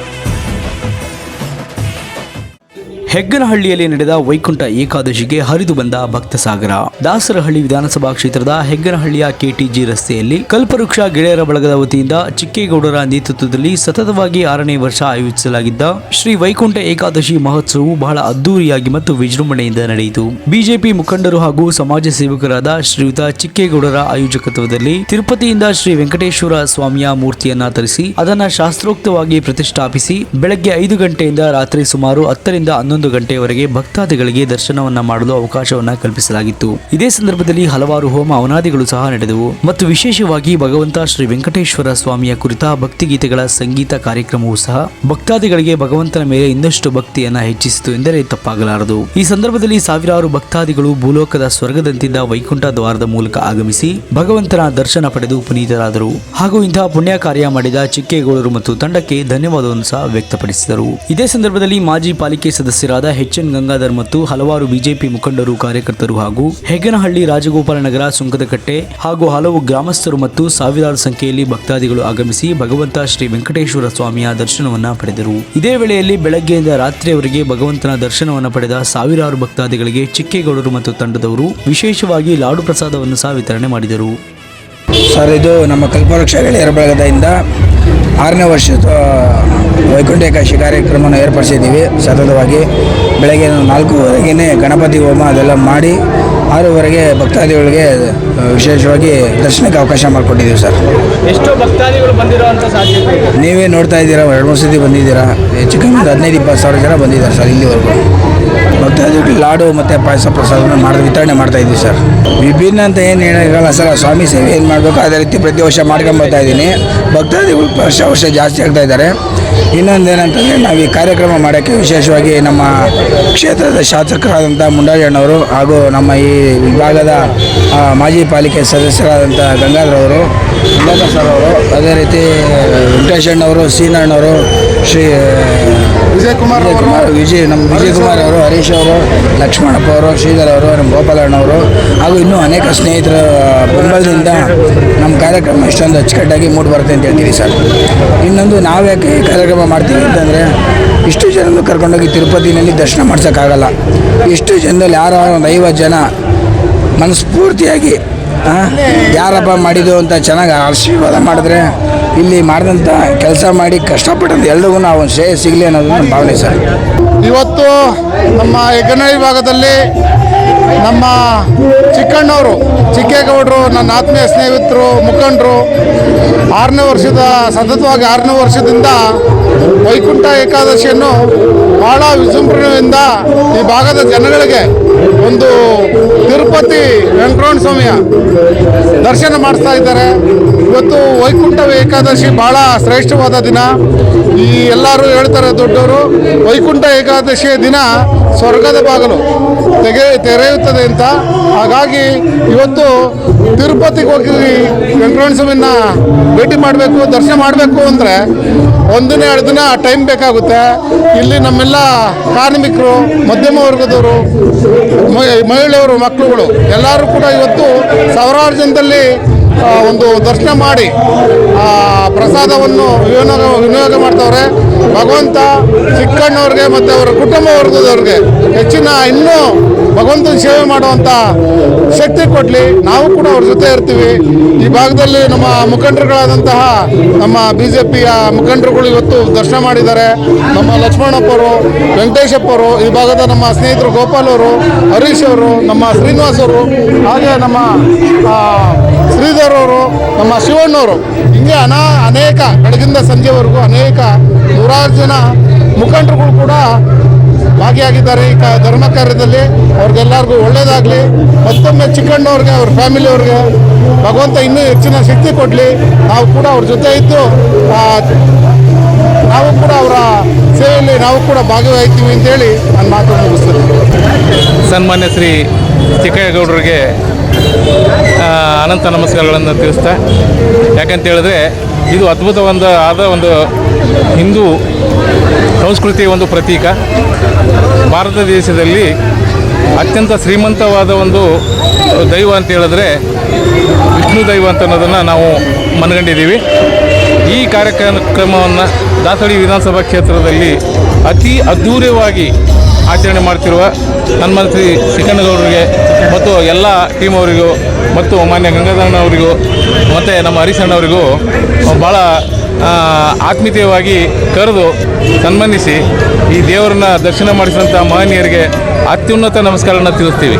Bye. ಹೆಗ್ಗನಹಳ್ಳಿಯಲ್ಲಿ ನಡೆದ ವೈಕುಂಠ ಏಕಾದಶಿಗೆ ಹರಿದು ಬಂದ ಭಕ್ತ ಸಾಗರ. ದಾಸರಹಳ್ಳಿ ವಿಧಾನಸಭಾ ಕ್ಷೇತ್ರದ ಹೆಗ್ಗನಹಳ್ಳಿಯ ಕೆಟಿಜಿ ರಸ್ತೆಯಲ್ಲಿ ಕಲ್ಪವೃಕ್ಷ ಗೆಳೆಯರ ಬಳಗದ ವತಿಯಿಂದ ಚಿಕ್ಕೇಗೌಡರ ನೇತೃತ್ವದಲ್ಲಿ ಸತತವಾಗಿ ಆರನೇ ವರ್ಷ ಆಯೋಜಿಸಲಾಗಿದ್ದ ಶ್ರೀ ವೈಕುಂಠ ಏಕಾದಶಿ ಮಹೋತ್ಸವವು ಬಹಳ ಅದ್ದೂರಿಯಾಗಿ ಮತ್ತು ವಿಜೃಂಭಣೆಯಿಂದ ನಡೆಯಿತು. ಬಿಜೆಪಿ ಮುಖಂಡರು ಹಾಗೂ ಸಮಾಜ ಸೇವಕರಾದ ಶ್ರೀಯುತ ಚಿಕ್ಕೇಗೌಡರ ಆಯೋಜಕತ್ವದಲ್ಲಿ ತಿರುಪತಿಯಿಂದ ಶ್ರೀ ವೆಂಕಟೇಶ್ವರ ಸ್ವಾಮಿಯ ಮೂರ್ತಿಯನ್ನ ತರಿಸಿ, ಅದನ್ನ ಶಾಸ್ತ್ರೋಕ್ತವಾಗಿ ಪ್ರತಿಷ್ಠಾಪಿಸಿ, ಬೆಳಗ್ಗೆ ಐದು ಗಂಟೆಯಿಂದ ರಾತ್ರಿ ಸುಮಾರು ಹತ್ತರಿಂದ ಹನ್ನೊಂದು ಗಂಟೆಯವರೆಗೆ ಭಕ್ತಾದಿಗಳಿಗೆ ದರ್ಶನವನ್ನ ಮಾಡಲು ಅವಕಾಶವನ್ನ ಕಲ್ಪಿಸಲಾಗಿತ್ತು. ಇದೇ ಸಂದರ್ಭದಲ್ಲಿ ಹಲವಾರು ಹೋಮ ಅವನಾದಿಗಳು ಸಹ ನಡೆದವು. ಮತ್ತು ವಿಶೇಷವಾಗಿ ಭಗವಂತ ಶ್ರೀ ವೆಂಕಟೇಶ್ವರ ಸ್ವಾಮಿಯ ಕುರಿತ ಭಕ್ತಿಗೀತೆಗಳ ಸಂಗೀತ ಕಾರ್ಯಕ್ರಮವೂ ಸಹ ಭಕ್ತಾದಿಗಳಿಗೆ ಭಗವಂತನ ಮೇಲೆ ಇನ್ನಷ್ಟು ಭಕ್ತಿಯನ್ನ ಹೆಚ್ಚಿಸಿತು ಎಂದರೆ ತಪ್ಪಾಗಲಾರದು. ಈ ಸಂದರ್ಭದಲ್ಲಿ ಸಾವಿರಾರು ಭಕ್ತಾದಿಗಳು ಭೂಲೋಕದ ಸ್ವರ್ಗದಂತಿದ್ದ ವೈಕುಂಠ ದ್ವಾರದ ಮೂಲಕ ಆಗಮಿಸಿ ಭಗವಂತನ ದರ್ಶನ ಪಡೆದು ಪುನೀತರಾದರು. ಹಾಗೂ ಇಂತಹ ಪುಣ್ಯ ಕಾರ್ಯ ಮಾಡಿದ ಚಿಕ್ಕೇಗೌಡರು ಮತ್ತು ತಂಡಕ್ಕೆ ಧನ್ಯವಾದವನ್ನು ಸಹ ವ್ಯಕ್ತಪಡಿಸಿದರು. ಇದೇ ಸಂದರ್ಭದಲ್ಲಿ ಮಾಜಿ ಪಾಲಿಕೆ ಸದಸ್ಯರಾದ ಎಚ್ ಎನ್ ಗಂಗಾಧರ್ ಮತ್ತು ಹಲವಾರು ಬಿಜೆಪಿ ಮುಖಂಡರು, ಕಾರ್ಯಕರ್ತರು ಹಾಗೂ ಹೆಗ್ಗನಹಳ್ಳಿ ರಾಜಗೋಪಾಲ ನಗರ, ಸುಂಕದಕಟ್ಟೆ ಹಾಗೂ ಹಲವು ಗ್ರಾಮಸ್ಥರು ಮತ್ತು ಸಾವಿರಾರು ಸಂಖ್ಯೆಯಲ್ಲಿ ಭಕ್ತಾದಿಗಳು ಆಗಮಿಸಿ ಭಗವಂತ ಶ್ರೀ ವೆಂಕಟೇಶ್ವರ ಸ್ವಾಮಿಯ ದರ್ಶನವನ್ನ ಪಡೆದರು. ಇದೇ ವೇಳೆಯಲ್ಲಿ ಬೆಳಗ್ಗೆಯಿಂದ ರಾತ್ರಿಯವರೆಗೆ ಭಗವಂತನ ದರ್ಶನವನ್ನ ಪಡೆದ ಸಾವಿರಾರು ಭಕ್ತಾದಿಗಳಿಗೆ ಚಿಕ್ಕೇಗೌಡರು ಮತ್ತು ತಂಡದವರು ವಿಶೇಷವಾಗಿ ಲಾಡು ಪ್ರಸಾದವನ್ನು ಸಹ ಮಾಡಿದರು. ಸರ್ ಇದು ನಮ್ಮ ಕಲ್ಪವೃಕ್ಷ ಗೆಳೆಯರ ಬಳಗದಿಂದ ಆರನೇ ವರ್ಷದ ವೈಕುಂಠ ಏಕಾದಶಿ ಕಾರ್ಯಕ್ರಮವನ್ನು ಏರ್ಪಡಿಸಿದ್ದೀವಿ. ಸತತವಾಗಿ ಬೆಳಗ್ಗೆ ನಾಲ್ಕೂವರೆಗೇ ಗಣಪತಿ ಹೋಮ ಅದೆಲ್ಲ ಮಾಡಿ ಆರೂವರೆಗೆ ಭಕ್ತಾದಿಗಳಿಗೆ ವಿಶೇಷವಾಗಿ ದರ್ಶನಕ್ಕೆ ಅವಕಾಶ ಮಾಡಿಕೊಟ್ಟಿದ್ದೀವಿ ಸರ್. ಎಷ್ಟು ಭಕ್ತಾದಿಗಳು ಬಂದಿರುವಂತ ಸಾಧ್ಯತೆ ಇದೆ? ನೀವೇ ನೋಡ್ತಾ ಇದ್ದೀರಾ ಎರಡು ಮೂರು ಸತಿ ಬಂದಿದ್ದೀರಾ ಹೆಚ್ಚು ಕಮ್ಮಿ ಒಂದು ಹದಿನೈದು ಇಪ್ಪತ್ತು ಸಾವಿರ ಜನ ಬಂದಿದ್ದಾರೆ ಸರ್ ಇಲ್ಲಿವರೆಗೂ. ಭಕ್ತಾದಿಗಳು ಲಾಡು ಮತ್ತು ಪಾಯಸ ಪ್ರಸಾದವನ್ನು ಮಾಡಿ, ವಿತರಣೆ ಮಾಡ್ತಾ ಇದ್ದೀವಿ ಸರ್. ವಿಭಿನ್ನ ಅಂತ ಏನು ಹೇಳೋಕ್ಕಾಗಲ್ಲ ಸರ್ ಸ್ವಾಮಿ ಸೇವೆ ಏನು ಮಾಡಬೇಕು, ಅದೇ ರೀತಿ ಪ್ರತಿ ವರ್ಷ ಮಾಡ್ಕೊಂಬರ್ತಾ ಇದ್ದೀನಿ. ಭಕ್ತಾದಿಗಳು ವರ್ಷ ವರ್ಷ ಜಾಸ್ತಿ ಆಗ್ತಾ ಇದ್ದಾರೆ. ಇನ್ನೊಂದೇನಂತಂದರೆ ನಾವು ಈ ಕಾರ್ಯಕ್ರಮ ಮಾಡೋಕ್ಕೆ ವಿಶೇಷವಾಗಿ ನಮ್ಮ ಕ್ಷೇತ್ರದ ಶಾಸಕರಾದಂಥ ಮುಂಡಾಜಣ್ಣವರು ಹಾಗೂ ನಮ್ಮ ಈ ವಿಭಾಗದ ಮಾಜಿ ಪಾಲಿಕೆ ಸದಸ್ಯರಾದಂಥ ಗಂಗಾಧರವರು ಗಂಗಾಧರ್ ಸರ್ ಅವರು, ಅದೇ ರೀತಿ ವೆಂಕಟೇಶ್ ಅಣ್ಣವರು ಸೀನಣ್ಣವರು ಶ್ರೀ ವಿಜಯ್ ಕುಮಾರ್ ಕುಮಾರ್ ವಿಜಯ್ ನಮ್ಮ ವಿಜಯ್ ಕುಮಾರ್ ಅವರು? ಹರೀಶ್ ಅವರು ಲಕ್ಷ್ಮಣಪ್ಪ ಅವರು ಶ್ರೀಧರ್ ಅವರು ನಮ್ಮ ಗೋಪಾಲಣ್ಣವರು ಹಾಗೂ ಇನ್ನೂ ಅನೇಕ ಸ್ನೇಹಿತರ ಬೆಂಬಲದಿಂದ ನಮ್ಮ ಕಾರ್ಯಕ್ರಮ ಇಷ್ಟೊಂದು ಅಚ್ಚುಕಟ್ಟಾಗಿ ಮೂಡಿ ಬರುತ್ತೆ ಅಂತ ಹೇಳ್ತೀವಿ ಸರ್. ಇನ್ನೊಂದು ನಾವು ಯಾಕೆ ಈ ಕಾರ್ಯಕ್ರಮ ಮಾಡ್ತೀವಿ ಅಂತಂದರೆ ಇಷ್ಟು ಜನರನ್ನು ಕರ್ಕೊಂಡೋಗಿ ತಿರುಪತಿನಲ್ಲಿ ದರ್ಶನ ಮಾಡ್ಸೋಕ್ಕಾಗಲ್ಲ. ಇಷ್ಟು ಜನದಲ್ಲಿ ಯಾರೋ ಒಂದು ಐವತ್ತು ಜನ ಮನಸ್ಫೂರ್ತಿಯಾಗಿ ಯಾರಪ್ಪ ಮಾಡಿದ್ದು ಅಂತ ಚೆನ್ನಾಗಿ ಆಶೀರ್ವಾದ ಮಾಡಿದ್ರೆ ಇಲ್ಲಿ ಮಾಡಿದಂಥ ಕೆಲಸ ಮಾಡಿ ಕಷ್ಟಪಟ್ಟಂತ ಎಲ್ರಿಗೂ ನಾವು ಶ್ರೇಯ ಸಿಗಲಿ ಅನ್ನೋದು ನನ್ನ ಭಾವನೆ ಸರ್. ಇವತ್ತು ನಮ್ಮ ಹೆಗ್ಗನಹಳ್ಳಿ ವಿಭಾಗದಲ್ಲಿ ನಮ್ಮ ಚಿಕ್ಕಣ್ಣವರು, ಚಿಕ್ಕೇಗೌಡರು, ನನ್ನ ಆತ್ಮೀಯ ಸ್ನೇಹಿತರು, ಮುಖಂಡರು, ಆರನೇ ವರ್ಷದ ಸತತವಾಗಿ ಆರನೇ ವರ್ಷದಿಂದ ವೈಕುಂಠ ಏಕಾದಶಿಯನ್ನು ಬಹಳ ವಿಜೃಂಭಣೆಯಿಂದ ಈ ಭಾಗದ ಜನಗಳಿಗೆ ಒಂದು ತಿರುಪತಿ ವೆಂಕಟರಮಣ ಸ್ವಾಮಿಯ ದರ್ಶನ ಮಾಡಿಸ್ತಾ ಇದ್ದಾರೆ. ಇವತ್ತು ವೈಕುಂಠ ಏಕಾದಶಿ ಬಹಳ ಶ್ರೇಷ್ಠವಾದ ದಿನ. ಈ ಎಲ್ಲರೂ ಹೇಳ್ತಾರೆ ದೊಡ್ಡವರು, ವೈಕುಂಠ ಏಕಾದಶಿಯ ದಿನ ಸ್ವರ್ಗದ ಬಾಗಲು ತೆಗೆ, ತೆರೆಯುತ್ತದೆ ಅಂತ. ಹಾಗಾಗಿ ಇವತ್ತು ತಿರುಪತಿಗೆ ಹೋಗಿ ವೆಂಕಟರಮಣ ಸ್ವಾಮಿನ ಭೇಟಿ ಮಾಡಬೇಕು, ದರ್ಶನ ಮಾಡಬೇಕು ಅಂದರೆ ಒಂದಿನ ಎರಡು ದಿನ ಟೈಮ್ ಬೇಕಾಗುತ್ತೆ. ಇಲ್ಲಿ ನಮ್ಮೆಲ್ಲ ಕಾರ್ಮಿಕರು, ಮಧ್ಯಮ ವರ್ಗದವರು ಮಹಿಳೆಯರು, ಮಕ್ಕಳುಗಳು ಎಲ್ಲರೂ ಕೂಡ ಇವತ್ತು ಸಾವಿರಾರು ಜನದಲ್ಲಿ ಒಂದು ದರ್ಶನ ಮಾಡಿ ಪ್ರಸಾದವನ್ನು ವಿನಿಯೋಗ ವಿನಿಯೋಗ ಮಾಡ್ತವ್ರೆ. ಭಗವಂತ ಚಿಕ್ಕಣ್ಣವ್ರಿಗೆ ಮತ್ತು ಅವರ ಕುಟುಂಬ ವರ್ಗದವ್ರಿಗೆ ಹೆಚ್ಚಿನ ಇನ್ನೂ ಭಗವಂತನ ಸೇವೆ ಮಾಡುವಂಥ ಶಕ್ತಿ ಕೊಡಲಿ. ನಾವು ಕೂಡ ಅವ್ರ ಜೊತೆ ಇರ್ತೀವಿ. ಈ ಭಾಗದಲ್ಲಿ ನಮ್ಮ ಮುಖಂಡರುಗಳಾದಂತಹ ನಮ್ಮ ಬಿ ಜೆ ಪಿಯ ಮುಖಂಡರುಗಳು ಇವತ್ತು ದರ್ಶನ ಮಾಡಿದ್ದಾರೆ. ನಮ್ಮ ಲಕ್ಷ್ಮಣಪ್ಪರು, ವೆಂಕಟೇಶಪ್ಪರು, ಈ ಭಾಗದ ನಮ್ಮ ಸ್ನೇಹಿತರು ಗೋಪಾಲ್ ಅವರು, ಹರೀಶ್ ಅವರು, ನಮ್ಮ ಶ್ರೀನಿವಾಸ್ ಅವರು, ಹಾಗೆ ನಮ್ಮ ಶ್ರೀಧರ್ ಅವರು, ನಮ್ಮ ಶಿವಣ್ಣವರು ಹಿಂಗೆ ಅನಾ, ಅನೇಕ, ಬೆಳಗಿಂದ ಸಂಜೆವರೆಗೂ ಅನೇಕ ನೂರಾರು ಜನ ಮುಖಂಡರುಗಳು ಕೂಡ ಭಾಗಿಯಾಗಿದ್ದಾರೆ ಈ ಧರ್ಮ ಕಾರ್ಯದಲ್ಲಿ ಅವ್ರಿಗೆಲ್ಲರಿಗೂ ಒಳ್ಳೇದಾಗಲಿ. ಮತ್ತೊಮ್ಮೆ ಚಿಕ್ಕಣ್ಣವ್ರಿಗೆ ಅವ್ರ ಫ್ಯಾಮಿಲಿಯವ್ರಿಗೆ ಭಗವಂತ ಇನ್ನೂ ಹೆಚ್ಚಿನ ಶಕ್ತಿ ಕೊಡಲಿ. ನಾವು ಕೂಡ ಅವ್ರ ಜೊತೆ ಇದ್ದು ನಾವು ಕೂಡ ಅವರ ಸೇವೆಯಲ್ಲಿ ನಾವು ಕೂಡ ಭಾಗವಹಿಸ್ತೀವಿ ಅಂತೇಳಿ ನನ್ನ ಮಾತು ಮುಗಿಸ್ತೀನಿ. ಸನ್ಮಾನ್ಯ ಶ್ರೀ ಚಿಕ್ಕಯ್ಯಗೌಡರಿಗೆ ಆ, ಅನಂತ ನಮಸ್ಕಾರಗಳನ್ನು ತಿಳಿಸ್ತಾ ಯಾಕಂತ ಹೇಳಿದ್ರೆ ಇದು ಅದ್ಭುತವಾದ ಆದ ಒಂದು ಹಿಂದೂ ಸಂಸ್ಕೃತಿಯ ಒಂದು ಪ್ರತೀಕ. ಭಾರತ ದೇಶದಲ್ಲಿ ಅತ್ಯಂತ ಶ್ರೀಮಂತವಾದ ಒಂದು ದೈವ ಅಂತ ಹೇಳಿದ್ರೆ ವಿಷ್ಣು ದೈವ ಅಂತ ಅನ್ನೋದನ್ನು ನಾವು ಮನಗಂಡಿದ್ದೀವಿ. ಈ ಕಾರ್ಯಕ್ರಮವನ್ನು ದಾಸಳಿ ವಿಧಾನಸಭಾ ಕ್ಷೇತ್ರದಲ್ಲಿ ಅತಿ ಅದ್ಧೂರಿಯವಾಗಿ ಆಚರಣೆ ಮಾಡ್ತಿರುವ ಶ್ರೀ ಚಿಕ್ಕಣ್ಣಗೌಡರಿಗೆ ಮತ್ತು ಎಲ್ಲ ಟೀಮ್ ಅವರಿಗೂ ಮತ್ತು ಮಾನ್ಯ ಗಂಗಾಧರಣ್ಣವರಿಗೂ ಮತ್ತು ನಮ್ಮ ಹರೀಶಣ್ಣವರಿಗೂ ಭಾಳ ಆತ್ಮೀಯವಾಗಿ ಕರೆದು ಸನ್ಮಾನಿಸಿ ಈ ದೇವರನ್ನ ದರ್ಶನ ಮಾಡಿಸಿದಂಥ ಮಹನೀಯರಿಗೆ ಅತ್ಯುನ್ನತ ನಮಸ್ಕಾರವನ್ನು ತಿಳಿಸ್ತೀವಿ.